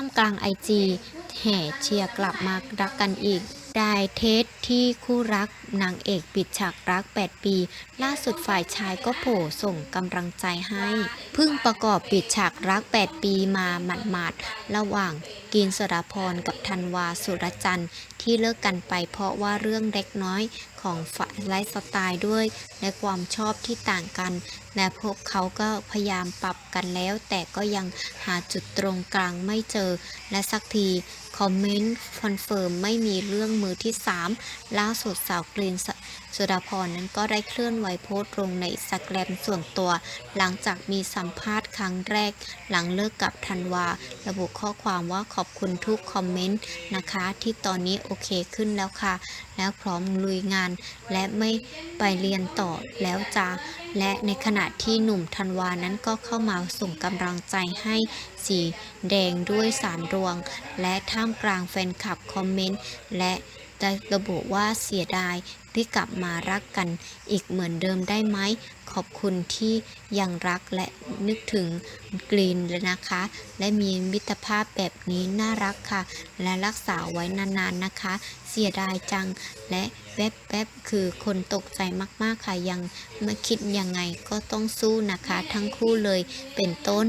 ท่ามกลางไอจีแห่เชียร์กลับมารักกันอีก ได้เทสที่คู่รักนางเอกปิดฉากรัก 8 ปี ล่าสุดฝ่ายชายก็โผล่ส่งกำลังใจให้เพิ่งประกอบปิดฉากรัก 8 ปีมาหมาดๆระหว่างกินสรพรกับธันวาสุรจันทร์ที่เลิกกันไปเพราะว่าเรื่องเล็กน้อยของฝ่ายไลฟ์สไตล์ด้วย และความชอบที่ต่างกัน และพวกเขาก็พยายามปรับกันแล้ว แต่ก็ยังหาจุดตรงกลางไม่เจอ และสักที คอมเมนต์คอนเฟิร์มไม่มีเรื่องมือที่ 3 ล่าสุดสาวกรีนสสุดาพรนั้นก็ได้เคลื่อนไหวโพสต์ลงในสแกรมส่วนตัว หลังจากมีสัมภาษณ์ ครั้งแรก หลังเลิกกับธันวา ระบุข้อความว่าขอบคุณทุกคอมเมนต์นะคะ ที่ตอนนี้โอเคขึ้นแล้วค่ะ แล้วพร้อมลุยงาน และไม่ไปเรียนต่อแล้วจ้าและในขณะที่หนุ่มธันวานั้นก็เข้ามาส่งกำลังใจให้สีแดงด้วยสามดวง และท่ามกลางแฟนคลับคอมเมนต์และ ได้ระบุว่าเสียดายที่กลับมารักกันอีกเหมือนเดิมได้ไหม ขอบคุณที่ยังรักและนึกถึงกรีนเลยนะคะ และมีมิตรภาพแบบนี้น่ารักค่ะ และรักษาไว้นานๆนะคะ เสียดายจังและแวบๆคือคนตกใจมากๆค่ะยังม่คิดยังไงก็ต้องสู้นะคะ ทั้งคู่เลยเป็นต้น